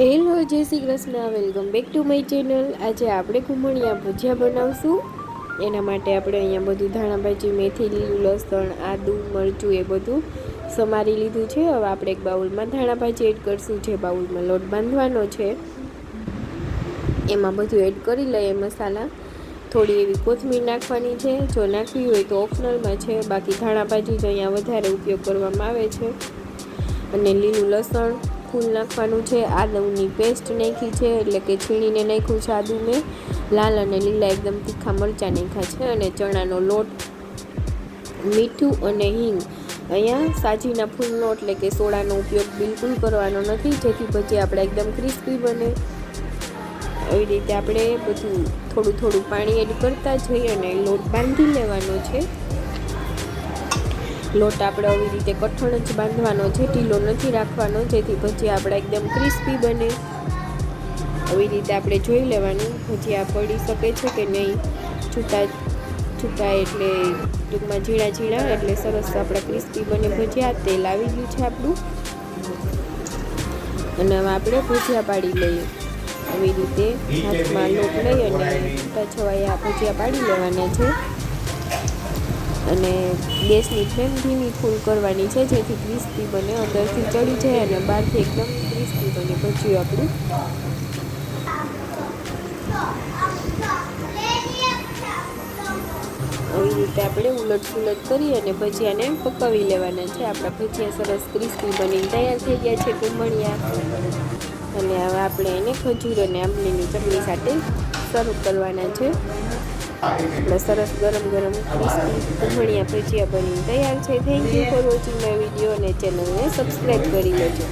Hello, જય Shri Krishna. Welcome back to my channel આજે આપણે કુમળિયા ભજીયા બનાવશું. એના માટે આપણે અહીંયા બધું ધાણા ભાજી, મેથી, લીલું લસણ, આદું, મરચું એ બધું સમારી લીધું છે. હવે આપણે એક બાઉલમાં ધાણા ભાજી એડ કરશું, જે બાઉલમાં લોટ બાંધવાનો છે. એમાં બધું એડ કરી લઈએ મસાલા. થોડી એવી કોથમીર નાખવાની છે. જો નાખવી હોય તો ઓપ્શનલમાં છે. બાકી ધાણા ભાજી જ અહીંયા વધારે ઉપયોગ કરવામાં આવે છે. અને લીલું લસણ ફૂલ નાખવાનું છે. આદુની પેસ્ટ નાખી છે, એટલે કે છીણીને નાખ્યું છે આદુ મેં લાલ અને લીલા એકદમ તીખા મરચાં નાખ્યા છે અને ચણાનો લોટ, મીઠું અને હિંગ. અહીંયા સાજીના ફૂલનો એટલે કે સોડાનો ઉપયોગ બિલકુલ કરવાનો નથી, જેથી પછી આપણે એકદમ ક્રિસ્પી બને. એવી રીતે આપણે બધું થોડું થોડું પાણી એડ કરતા જઈએ અને લોટ બાંધી લેવાનો છે. લોટ આપણે આવી રીતે કઠણ જ બાંધવાનો છે, ઢીલો નથી રાખવાનો, જેથી ભજીયા આપણા એકદમ ક્રિસ્પી બને. આવી રીતે આપણે જોઈ લેવાનું ભજીયા પડી શકે છે કે નહીં. છૂટા છૂટા એટલે ટૂંકમાં ઝીણા ઝીણા, એટલે સરસ આપણા ક્રિસ્પી બને. ભજીયા તેલ આવી ગયું છે આપણું. અને હવે આપણે ભજીયા પાડી લઈએ. આવી રીતે હાથમાં લોટ લઈ અને છૂટા છવાયા ભજીયા પાડી લેવાના છે. અને ગેસની ફ્લેમ ધીમી ફૂલ કરવાની છે, જેથી ક્રિસ્પી બને, અંદરથી ચડી જાય અને બહારથી એકદમ ક્રિસ્પી બને. પછી આપણું. આવી રીતે આપણે ઉલટ સુલટ કરી અને ભજીયાને પકાવી લેવાના છે. આપણા ભજીયા સરસ ક્રિસ્પી બનીને તૈયાર થઈ ગયા છે કુંભણિયા અને હવે આપણે એને ખજૂર અને આંબલીની ચટણી સાથે સર્વ કરવાના છે. એટલે સરસ ગરમ ગરમ કુંભણિયા ભજીયા બની તૈયાર છે. Thank you for watching my video અને ચેનલને સબસ્ક્રાઈબ કરી લેજો.